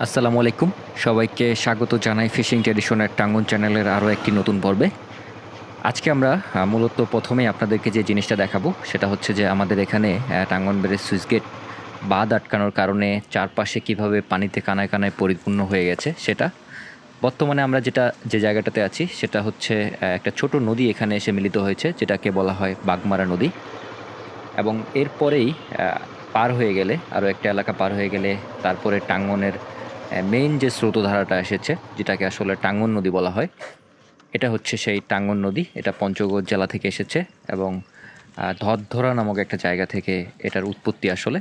আসসালামু আলাইকুম। সবাইকে স্বাগত জানাই ফিশিং ট্রেডিশনের টাঙ্গন চ্যানেলের আরও একটি নতুন পর্বে। আজকে আমরা মূলত প্রথমেই আপনাদেরকে যে জিনিসটা দেখাবো, সেটা হচ্ছে যে আমাদের এখানে টাঙ্গন বেড়ের সুইচ গেট বাঁধ আটকানোর কারণে চারপাশে কীভাবে পানিতে কানায় কানায় পরিপূর্ণ হয়ে গেছে সেটা। বর্তমানে আমরা যেটা, যে জায়গাটাতে আছি, সেটা হচ্ছে একটা ছোট নদী এখানে এসে মিলিত হয়েছে, যেটাকে বলা হয় বাগমারা নদী। এবং এরপরেই পার হয়ে গেলে, আরও একটা এলাকা পার হয়ে গেলে, তারপরে টাঙ্গনের মেইন যে স্রোতধারাটা এসেছে, যেটাকে আসলে টাঙ্গন নদী বলা হয়, এটা হচ্ছে সেই টাঙ্গন নদী। এটা পঞ্চগড় জেলা থেকে এসেছে এবং ধরধরা নামক একটা জায়গা থেকে এটার উৎপত্তি আসলে।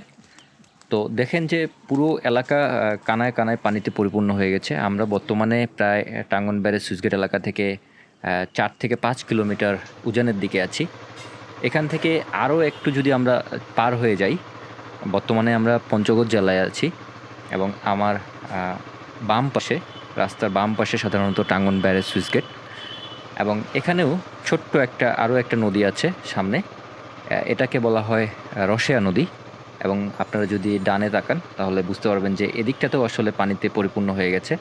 তো দেখেন যে পুরো এলাকা কানায় কানায় পানিতে পরিপূর্ণ হয়ে গেছে। আমরা বর্তমানে প্রায় টাঙ্গন ব্যারেজ সুইচগেট এলাকা থেকে চার থেকে পাঁচ কিলোমিটার উজানের দিকে আছি। এখান থেকে আরও একটু যদি আমরা পার হয়ে যাই, বর্তমানে আমরা পঞ্চগড় জেলায় আছি এবং আমার বাম পাশে, রাস্তার বাম পাশে সাধারণত টাঙ্গন ব্যারেজ সুইচগেট এবং এখানেও ছোট্ট একটা, আরও একটা নদী আছে সামনে। এটাকে বলা হয় রসেয়া নদী এবং আপনারা যদি ডানে তাকান তাহলে বুঝতে পারবেন যে এদিকটাতেও আসলে পানিতে পরিপূর্ণ হয়ে গেছে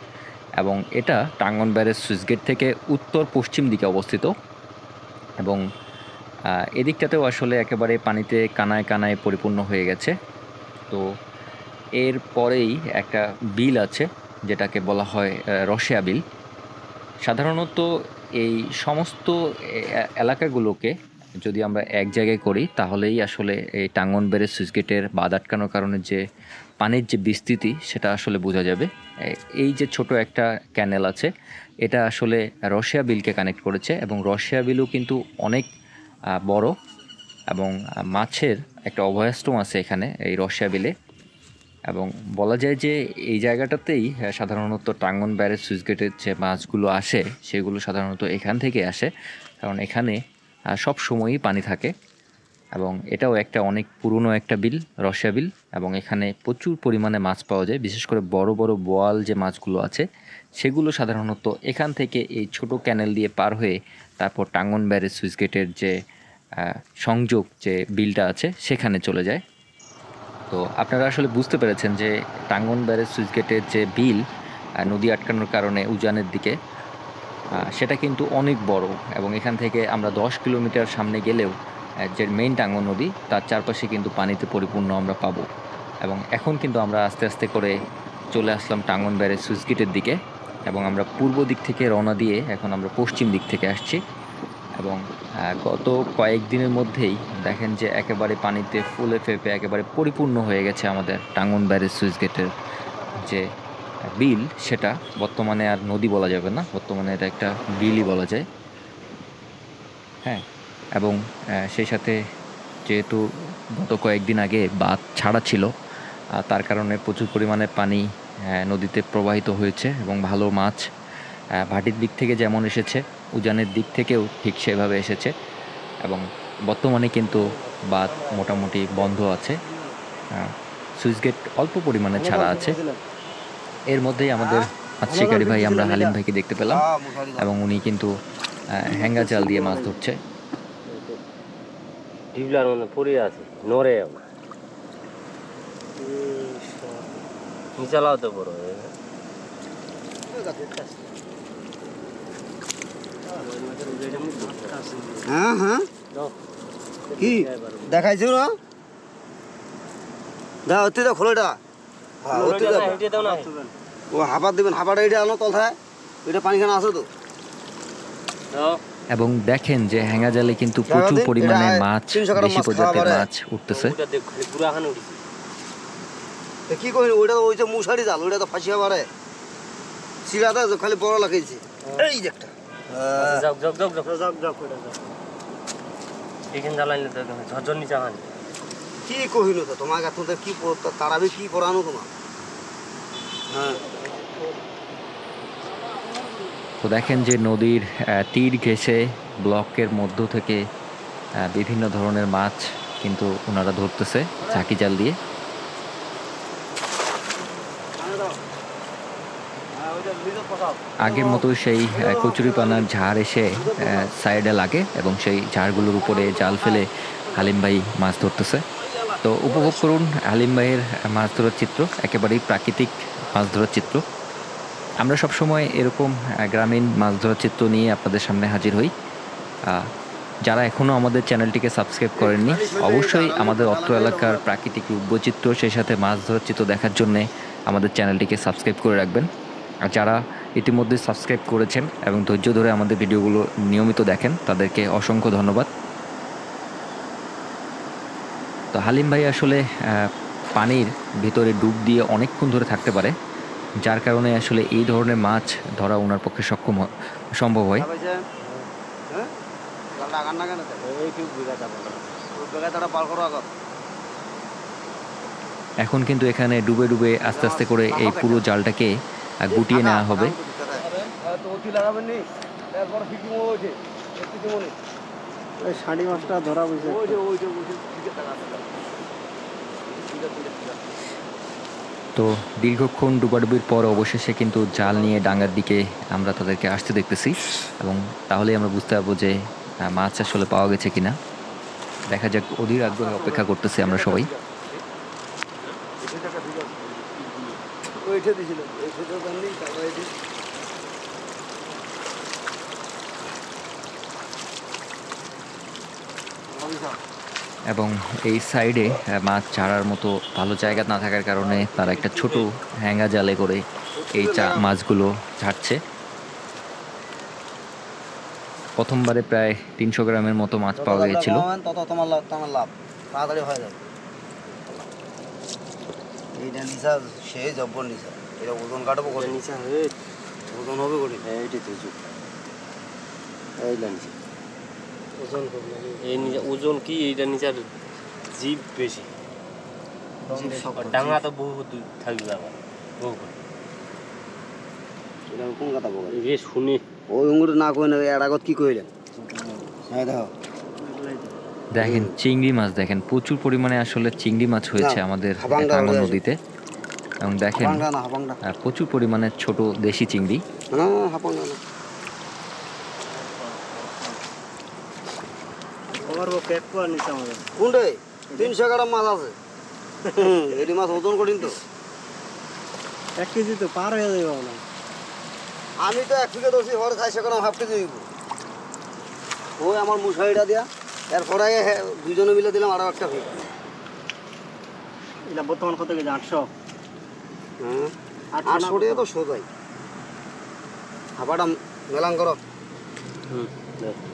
এবং এটা টাঙ্গন ব্যারেজ সুইচগেট থেকে উত্তর পশ্চিম দিকে অবস্থিত এবং এদিকটাতেও আসলে একেবারে পানিতে কানায় কানায় পরিপূর্ণ হয়ে গেছে। তো এর পরেই একটা বিল আছে, যেটাকে বলা হয় রসিয়া বিল। সাধারণত এই সমস্ত এলাকাগুলোকে যদি আমরা এক জায়গায় করি, তাহলেই আসলে এই টাঙ্গন বেড়ে সুইচগেটের বাদ আটকানোর কারণে যে পানির যে বিস্তৃতি, সেটা আসলে বোঝা যাবে। এই যে ছোট একটা ক্যানেল আছে, এটা আসলে রশিয়া বিলকে কানেক্ট করেছে এবং রশিয়া বিলও কিন্তু অনেক বড় এবং মাছের একটা অভয়াশ্রম আছে এখানে, এই রশিয়া বিলে। এবং বলা যায় যে এই জায়গাটাতেই সাধারণত টাঙ্গন ব্যারেজ সুইচগেটের যে মাছগুলো আসে, সেগুলো সাধারণত এখান থেকে আসে। কারণ এখানে সব সময়ই পানি থাকে এবং এটাও একটা অনেক পুরনো একটা বিল, রসিয়া বিল এবং এখানে প্রচুর পরিমাণে মাছ পাওয়া যায়। বিশেষ করে বড় বড় বোয়াল যে মাছগুলো আছে, সেগুলো সাধারণত এখান থেকে এই ছোট ক্যানেল দিয়ে পার হয়ে তারপর টাঙ্গন ব্যারেজ সুইচগেটের যে সংযোগ যে বিলটা আছে, সেখানে চলে যায়। তো আপনারা আসলে বুঝতে পেরেছেন যে টাঙ্গন ব্যারেজ সুইচগেটের যে বিল নদী আটকানোর কারণে উজানের দিকে সেটা কিন্তু অনেক বড় এবং এখান থেকে আমরা দশ কিলোমিটার সামনে গেলেও যে মেইন টাঙ্গন নদী, তার চারপাশে কিন্তু পানিতে পরিপূর্ণ আমরা পাবো। এবং এখন কিন্তু আমরা আস্তে আস্তে করে চলে আসলাম টাঙ্গন ব্যারেজ সুইচগেটের দিকে এবং আমরা পূর্ব দিক থেকে রওনা দিয়ে এখন আমরা পশ্চিম দিক থেকে আসছি। এবং গত কয়েকদিনের মধ্যেই দেখেন যে একেবারে পানিতে ফুলে ফেপে একেবারে পরিপূর্ণ হয়ে গেছে আমাদের টাঙ্গন ব্যারেজ সুইচ গেটের যে বিল, সেটা বর্তমানে আর নদী বলা যাবে না, বর্তমানে এটা একটা বিলই বলা যায়। হ্যাঁ এবং সেই সাথে যেহেতু গত কয়েকদিন আগে বাঁধ ছাড়া ছিল তার কারণে প্রচুর পরিমাণে পানি নদীতে প্রবাহিত হয়েছে এবং ভালো মাছ ভাটির দিক থেকে যেমন এসেছে উজানের দিক থেকেও ঠিক সেভাবে এসেছে এবং বর্তমানে কিন্তু বাদ মোটামুটি বন্ধ আছে। সুইচ গেট অল্প পরিমাণে ছাড়া আছে। এর মধ্যেই আমাদের মাছ শিকারি ভাই আমরা হালিম ভাইকে দেখতে পেলাম এবং উনি কিন্তু হ্যাঙ্গা জাল দিয়ে মাছ ধরছে। মধ্যে পড়ে আছে নড়ে নিচালাও তো বড় হ্যাঁ হ্যাঁ। কি? দেখাইছো না? দা অতি খোলোটা হ্যাঁ অতি দাও। ও দিবেন হাঁপাটা এটা আনো তলথায়। এটা পানিখানা আছে তো। এবং দেখেন যে হ্যাঙ্গা জালে কিন্তু প্রচুর পরিমাণে মাছ বেশি প্রজাতির মাছ উঠতেছে। কি করি ওইটা তো ওই যে মুসারি জাল ওইটা তো ফাঁসিয়া পারে। সিরাতে তো খালি বড় লাগাইছে। এই যে একটা। যাক যাক যাক যাক যাক যাক এখানে জ্বালাইলে তো ঝরঝর নিচা খান কি কহিল তো তোমাকে? তোদের কি প- কি পড়ানো তোমার? হ্যাঁ। তো দেখেন যে নদীর আহ, তীর ঘেঁষে ব্লকের মধ্য থেকে বিভিন্ন ধরনের মাছ কিন্তু ওনারা ধরতেছে ঝাঁকি জাল দিয়ে। আগের মতো সেই কচুরিপানার ঝাড় এসে সাইডে লাগে এবং সেই ঝাড়গুলোর উপরে জাল ফেলে হালিম ভাই মাছ ধরতেছে। তো উপভোগ করুন হালিম ভাইয়ের মাছ ধরার চিত্র, একেবারেই প্রাকৃতিক মাছ ধরার চিত্র। আমরা সবসময় এরকম গ্রামীণ মাছ ধরার চিত্র নিয়ে আপনাদের সামনে হাজির হই। যারা এখনও আমাদের চ্যানেলটিকে সাবস্ক্রাইব করেননি, অবশ্যই আমাদের অত্র এলাকার প্রাকৃতিক রূপচিত্র সেই সাথে মাছ ধরার চিত্র দেখার জন্যে আমাদের চ্যানেলটিকে সাবস্ক্রাইব করে রাখবেন। যারা ইতিমধ্যে সাবস্ক্রাইব করেছেন এবং ধৈর্য ধরে আমাদের ভিডিওগুলো নিয়মিত দেখেন তাদেরকে অসংখ্য ধন্যবাদ। তো হালিম ভাই আসলে পানির ভিতরে ডুব দিয়ে অনেকক্ষণ ধরে থাকতে পারে যার কারণে আসলে এই ধরনের মাছ ধরা ওনার পক্ষে সক্ষম সম্ভব হয়। হ্যাঁ? এখন কিন্তু এখানে ডুবে ডুবে আস্তে আস্তে করে এই পুরো জালটাকে গুটিয়ে নেওয়া হবে। তো মাছটা ধরা বুঝে দীর্ঘক্ষণ ডুবাডুবির পর অবশেষে কিন্তু জাল নিয়ে ডাঙ্গার দিকে আমরা তাদেরকে আসতে দেখতেছি এবং তাহলেই আমরা বুঝতে পারব যে মাছ আসলে পাওয়া গেছে কিনা। দেখা যাক অধীর আগ্রহে অপেক্ষা করতেছি আমরা সবাই। জানলি তারপরে এই এবং এই সাইডে মাছ ছাড়ার মতো ভালো জায়গা না থাকার কারণে তারা একটা ছোট হ্যাঙ্গা জালে করে এই চা মাছগুলো ছাড়ছে প্রথমবারে প্রায় তিনশো গ্রামের মতো মাছ পাওয়া গিয়েছিল। তাড়াতাড়ি হয়ে যাবে। এইটা নিশা সে জব্বর নিশা এটা ওজন কাটবো করে নিচে ওজন হবে করে এইটাই তো এই লাঞ্চি ওজন এই নিচে ওজন কি? এইটা নিচের জীব বেশি। ডাঙা তো বহু থাকবে আবার বহু কোন কথা বলে? শুনে। ওই উঙ্গুর না কই না এর আগত কি কইলেন হ্যাঁ দেখো। দেখেন চিংড়ি মাছ দেখেন প্রচুর পরিমাণে আসলে চিংড়ি মাছ হয়েছে আমাদের টাঙ্গন নদীতে। এবং দেখেন প্রচুর পরিমাণে ছোট দেশি চিংড়ি। তিনশো গ্রাম মাছ আছে। এটি মাছ ওজন কঠিন তো। এক কেজি তো পার হয়ে যাবে না আমি তো এক ফিকে ধরছি ঘরে চারশো গ্রাম হাফ কেজি ওই আমার মুসাইটা দিয়া। এরপরে দুজনে মিলে দিলাম আরও একটা ফিক এটা বর্তমান কত কেজি? আটশো। হ্যাঁ। আটশো টাকা তো সোজাই হাবাটা মেলান করো। হুম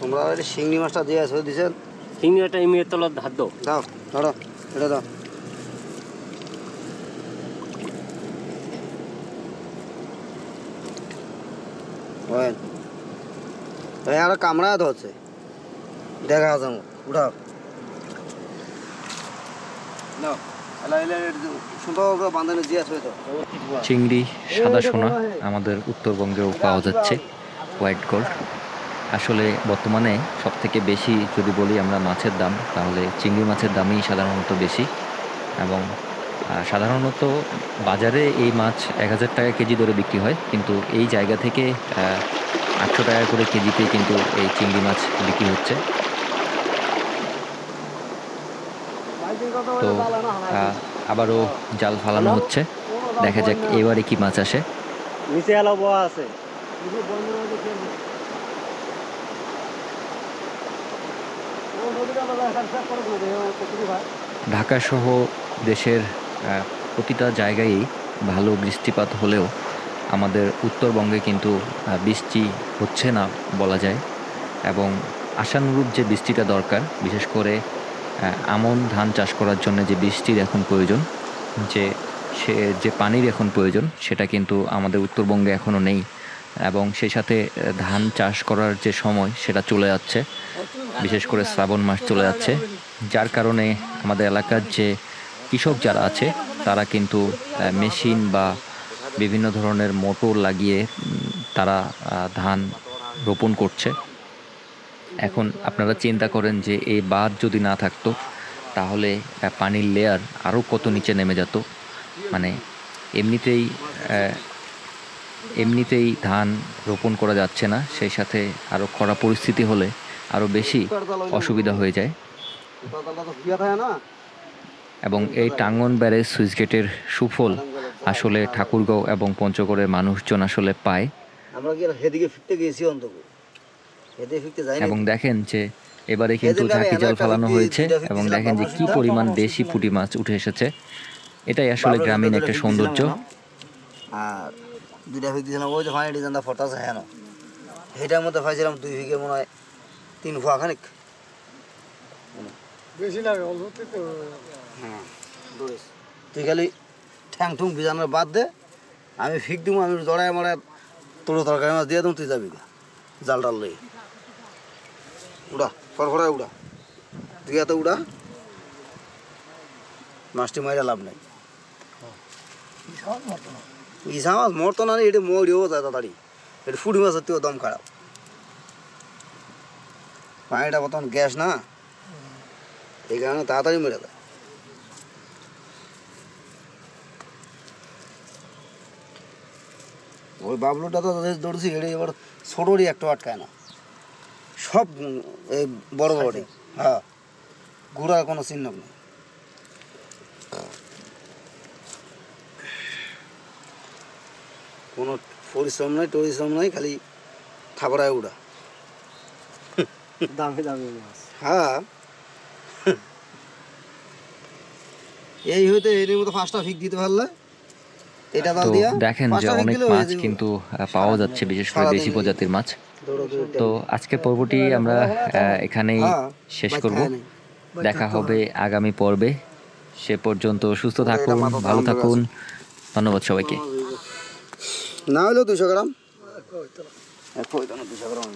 তোমরা শিংড়ি মাছটা দিয়ে আসো দিছেন চিংড়িটা ইমিয়ে তলার ধার দাও। দাও ধরো এটা দাও। আর কামড়ায় ধরছে দেখা। উঠাও। চিংড়ি সাদা সোনা আমাদের উত্তরবঙ্গেও পাওয়া যাচ্ছে হোয়াইট গোল্ড। আসলে বর্তমানে সব থেকে বেশি যদি বলি আমরা মাছের দাম তাহলে চিংড়ি মাছের দামই সাধারণত বেশি। এবং সাধারণত বাজারে এই মাছ এক হাজার টাকা কেজি ধরে বিক্রি হয় কিন্তু এই জায়গা থেকে আটশো টাকা করে কেজিতে কিন্তু এই চিংড়ি মাছ বিক্রি হচ্ছে। তো আবারও জাল ফালানো হচ্ছে। দেখা যাক এবারে কি মাছ আসে। নিচে বয়া আছে। ঢাকা সহ দেশের প্রতিটা জায়গায়ই ভালো বৃষ্টিপাত হলেও আমাদের উত্তরবঙ্গে কিন্তু বৃষ্টি হচ্ছে না বলা যায়। এবং আশানুরূপ যে বৃষ্টিটা দরকার বিশেষ করে আমন ধান চাষ করার জন্য যে বৃষ্টির এখন প্রয়োজন, যে সে, যে পানির এখন প্রয়োজন, সেটা কিন্তু আমাদের উত্তরবঙ্গে এখনও নেই এবং সেই সাথে ধান চাষ করার যে সময়, সেটা চলে যাচ্ছে। বিশেষ করে শ্রাবণ মাস চলে যাচ্ছে। যার কারণে আমাদের এলাকার যে কৃষক যারা আছে, তারা কিন্তু মেশিন বা বিভিন্ন ধরনের মোটর লাগিয়ে তারা ধান রোপণ করছে। এখন আপনারা চিন্তা করেন যে এই বাঁধ যদি না থাকতো, তাহলে পানির লেয়ার আরও কত নিচে নেমে যেত। মানে এমনিতেই এমনিতেই ধান রোপণ করা যাচ্ছে না, সেই সাথে আরও খরা পরিস্থিতি হলে আরও বেশি অসুবিধা হয়ে যায়। এবং এই টাঙ্গন ব্যারেজ সুইচ গেটের সুফল আসলে ঠাকুরগাঁও এবং পঞ্চগড়ের মানুষজন আসলে পায়। আমরা কি ফিরতে গেছি অন্তত? এবং দেখেন যে এবারে কিন্তু ঝাঁকি জাল ফেলানো হয়েছে এবং দেখেন যে কি পরিমাণ দেশি পুঁটি মাছ উঠে এসেছে। এটাই আসলে গ্রামীণ একটা সৌন্দর্য। আর দুইটা ফিক দিয়েছিলাম ওই যে ফানি ডিজাইনটা ফটাছে হ্যাঁ সেটার মধ্যে পাইছিলাম দুই ফিকে মনে হয় তিন ফুয়া খানিক। বেশি লাগে হ্যাঁ তুই খালি ঠ্যাং ঠুং ভিজানোর বাদ দে আমি ফিক দিব আমি জড়ায় মারায় তোর তরকারি মাছ দিয়ে দেবো তুই যাবি জাল টাল লই উড়া ফরফরায় উড়া। তুই এত উড়া। মাছটি মাইরা লাভ নাই। ইসা মাছ মরতো না এটা মরিও যায় তাড়াতাড়ি। এটা ফুটি মাছের তুইও দম খারাপ। পানিটা বর্তমান গ্যাস না। এই কারণে তাড়াতাড়ি মেরে দেয় ওই বাবলুটা তো দৌড়ছি, এটা এবার ছোটোরই একটু আটকায় না। সব এই বড় হ্যাঁ। ঘোরার কোনো চিহ্ন নেই। কোনো পরিশ্রম নাই টরিশ্রম নাই খালি থাপড়ায় উড়া। দামি দামি মাছ। হ্যাঁ। এই হইতে এর মতো পাঁচটা ফিক দিতে পারলে? এটা দাল তো দিয়া দেখেন যে অনেক মাছ কিন্তু পাওয়া যাচ্ছে বিশেষ করে দেশি প্রজাতির মাছ। তো আজকের পর্বটি আমরা এখানেই হ্যাঁ, শেষ করব। দেখা হবে আগামী পর্বে। সে পর্যন্ত সুস্থ থাকুন ভালো থাকুন। ধন্যবাদ সবাইকে। না হলেও দুশো গ্রাম। দুশো গ্রাম?